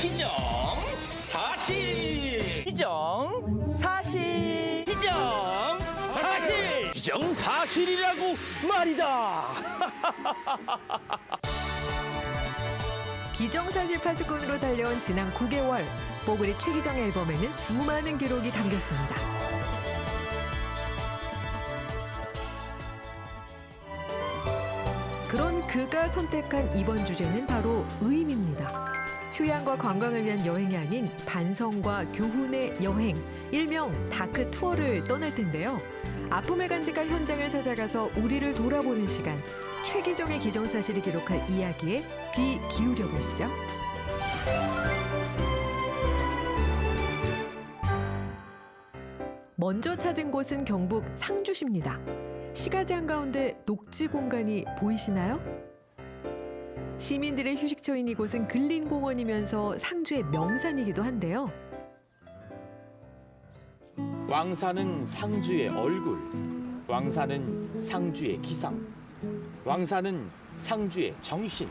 기정 사실 기정 사실 기정 사실 기정 사실이라고 말이다. 기정사실 파수꾼으로 달려온 지난 9개월 뽀글이 최기정 앨범에는 수많은 기록이 담겼습니다. 그런 그가 선택한 이번 주제는 바로 의임입니다. 휴양과 관광을 위한 여행이 아닌 반성과 교훈의 여행, 일명 다크 투어를 떠날 텐데요. 아픔을 간직한 현장을 찾아가서 우리를 돌아보는 시간. 최기정의 기정사실이 기록할 이야기에 귀 기울여 보시죠. 먼저 찾은 곳은 경북 상주시입니다. 시가지 한가운데 녹지 공간이 보이시나요? 시민들의 휴식처인 이곳은 근린공원이면서 상주의 명산이기도 한데요. 왕산은 상주의 얼굴, 왕산은 상주의 기상, 왕산은 상주의 정신.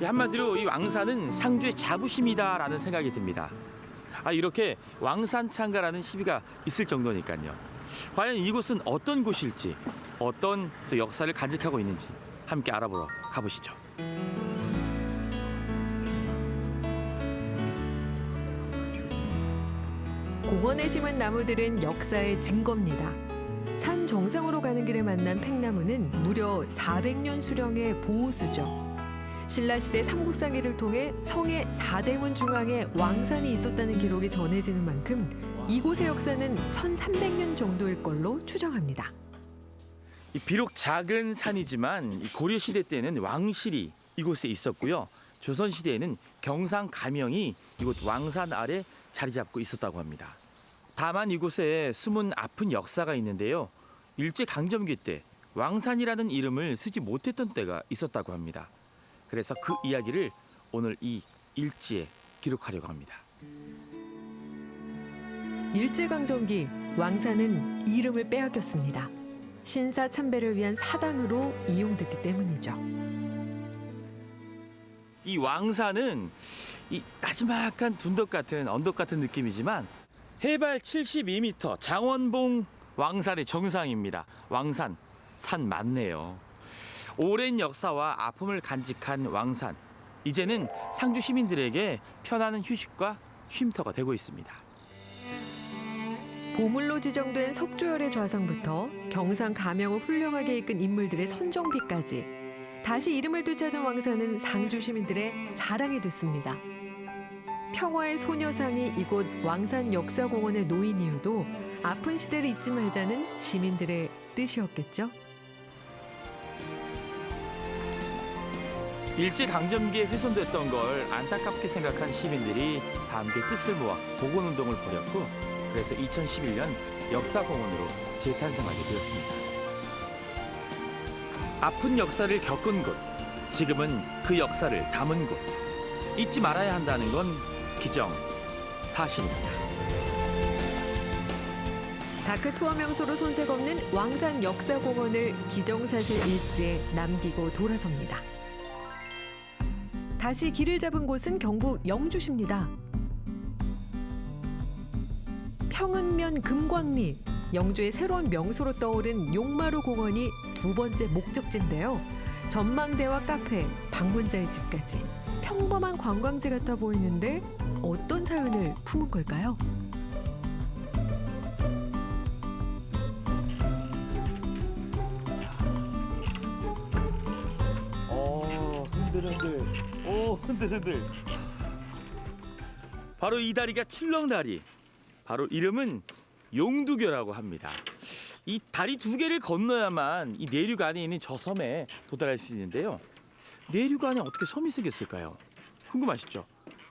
이 한마디로 이 왕산은 상주의 자부심이다라는 생각이 듭니다. 아 이렇게 왕산 창가라는 시비가 있을 정도니까요. 과연 이곳은 어떤 곳일지, 어떤 또 역사를 간직하고 있는지 함께 알아보러 가보시죠. 공원에 심은 나무들은 역사의 증거입니다. 산 정상으로 가는 길에 만난 팽나무는 무려 400년 수령의 보호수죠. 신라시대 삼국사기를 통해 성의 사대문 중앙에 왕산이 있었다는 기록이 전해지는 만큼 이곳의 역사는 1300년 정도일 걸로 추정합니다. 이 비록 작은 산이지만 이 고려 시대 때는 왕실이 이곳에 있었고요. 조선 시대에는 경상 가명이 이곳 왕산 아래 자리 잡고 있었다고 합니다. 다만 이곳에 숨은 아픈 역사가 있는데요. 일제 강점기 때 왕산이라는 이름을 쓰지 못했던 때가 있었다고 합니다. 그래서 그 이야기를 오늘 이 일지에 기록하려고 합니다. 일제강점기 왕산은 이름을 빼앗겼습니다. 신사 참배를 위한 사당으로 이용됐기 때문이죠. 이 왕산은 이 나지막한 둔덕 같은 언덕 같은 느낌이지만 해발 72m 장원봉 왕산의 정상입니다. 왕산 산 맞네요. 오랜 역사와 아픔을 간직한 왕산 이제는 상주 시민들에게 편안한 휴식과 쉼터가 되고 있습니다. 보물로 지정된 석조열의 좌상부터 경상 가명을 훌륭하게 이끈 인물들의 선정비까지 다시 이름을 되찾은 왕산은 상주 시민들의 자랑이 됐습니다. 평화의 소녀상이 이곳 왕산 역사공원에 놓인 이유도 아픈 시대를 잊지 말자는 시민들의 뜻이었겠죠. 일제 강점기에 훼손됐던 걸 안타깝게 생각한 시민들이 다 함께 뜻을 모아 복원 운동을 벌였고 그래서 2011년 역사공원으로 재탄생하게 되었습니다. 아픈 역사를 겪은 곳, 지금은 그 역사를 담은 곳. 잊지 말아야 한다는 건 기정 사실입니다. 다크 투어 명소로 손색 없는 왕산 역사공원을 기정사실 일지에 남기고 돌아섭니다. 다시 길을 잡은 곳은 경북 영주시입니다. 평은면 금광리 영주의 새로운 명소로 떠오른 용마루 공원이 두 번째 목적지인데요. 전망대와 카페, 방문자의 집까지 평범한 관광지 같아 보이는데 어떤 사연을 품은 걸까요? 어, 흔들흔들. 오, 흔들흔들. 바로 이 다리가 출렁다리. 바로 이름은 용두교라고 합니다. 이 다리 두 개를 건너야만 이 내륙 안에 있는 저 섬에 도달할 수 있는데요. 내륙 안에 어떻게 섬이 생겼을까요? 궁금하시죠?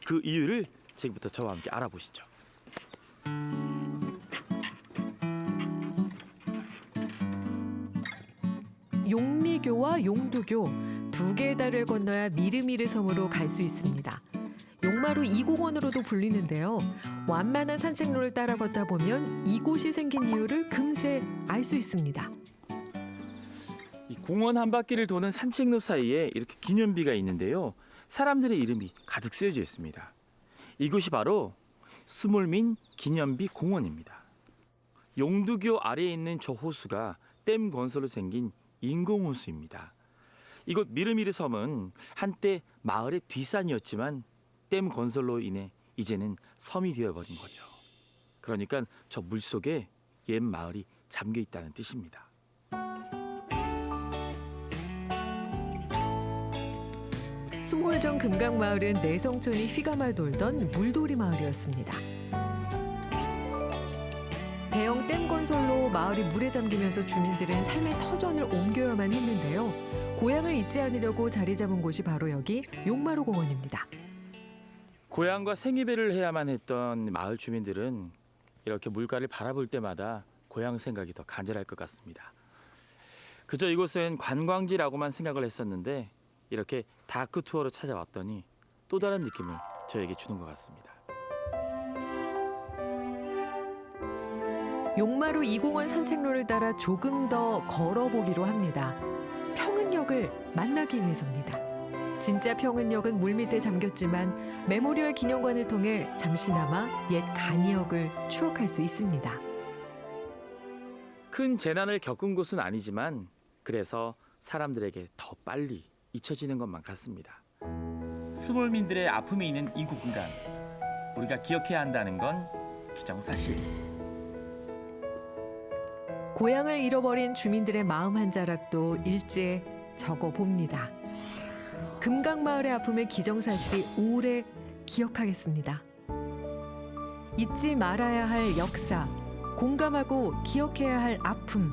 그 이유를 지금부터 저와 함께 알아보시죠. 용미교와 용두교 두 개의 다리를 건너야 미르미르 섬으로 갈 수 있습니다. 용마루 이공원으로도 불리는데요. 완만한 산책로를 따라 걷다 보면 이곳이 생긴 이유를 금세 알 수 있습니다. 이 공원 한 바퀴를 도는 산책로 사이에 이렇게 기념비가 있는데요. 사람들의 이름이 가득 쓰여져 있습니다. 이곳이 바로 수몰민 기념비 공원입니다. 용두교 아래에 있는 저 호수가 댐 건설로 생긴 인공호수입니다. 이곳 미르미르 섬은 한때 마을의 뒷산이었지만 댐 건설로 인해 이제는 섬이 되어버린 거죠. 그러니까 저 물 속에 옛 마을이 잠겨 있다는 뜻입니다. 수몰정 금강마을은 내성촌이 휘감아 돌던 물돌이 마을이었습니다. 대형 댐 건설로 마을이 물에 잠기면서 주민들은 삶의 터전을 옮겨야만 했는데요. 고향을 잊지 않으려고 자리 잡은 곳이 바로 여기 용마루 공원입니다. 고향과 생이별을 해야만 했던 마을 주민들은 이렇게 물가를 바라볼 때마다 고향 생각이 더 간절할 것 같습니다. 그저 이곳은 관광지라고만 생각을 했었는데 이렇게 다크 투어로 찾아왔더니 또 다른 느낌을 저에게 주는 것 같습니다. 용마루 이공원 산책로를 따라 조금 더 걸어보기로 합니다. 평은역을 만나기 위해서입니다. 진짜 평은역은 물밑에 잠겼지만 메모리얼 기념관을 통해 잠시나마 옛 간이역을 추억할 수 있습니다. 큰 재난을 겪은 곳은 아니지만 그래서 사람들에게 더 빨리 잊혀지는 것만 같습니다. 수몰민들의 아픔이 있는 이 공간 우리가 기억해야 한다는 건 기정사실. 고향을 잃어버린 주민들의 마음 한 자락도 일제에 적어 봅니다. 금강마을의 아픔을 기정사실이 오래 기억하겠습니다. 잊지 말아야 할 역사, 공감하고 기억해야 할 아픔,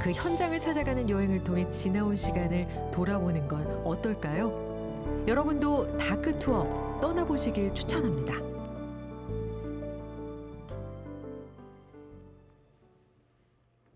그 현장을 찾아가는 여행을 통해 지나온 시간을 돌아보는 건 어떨까요? 여러분도 다크 투어 떠나보시길 추천합니다.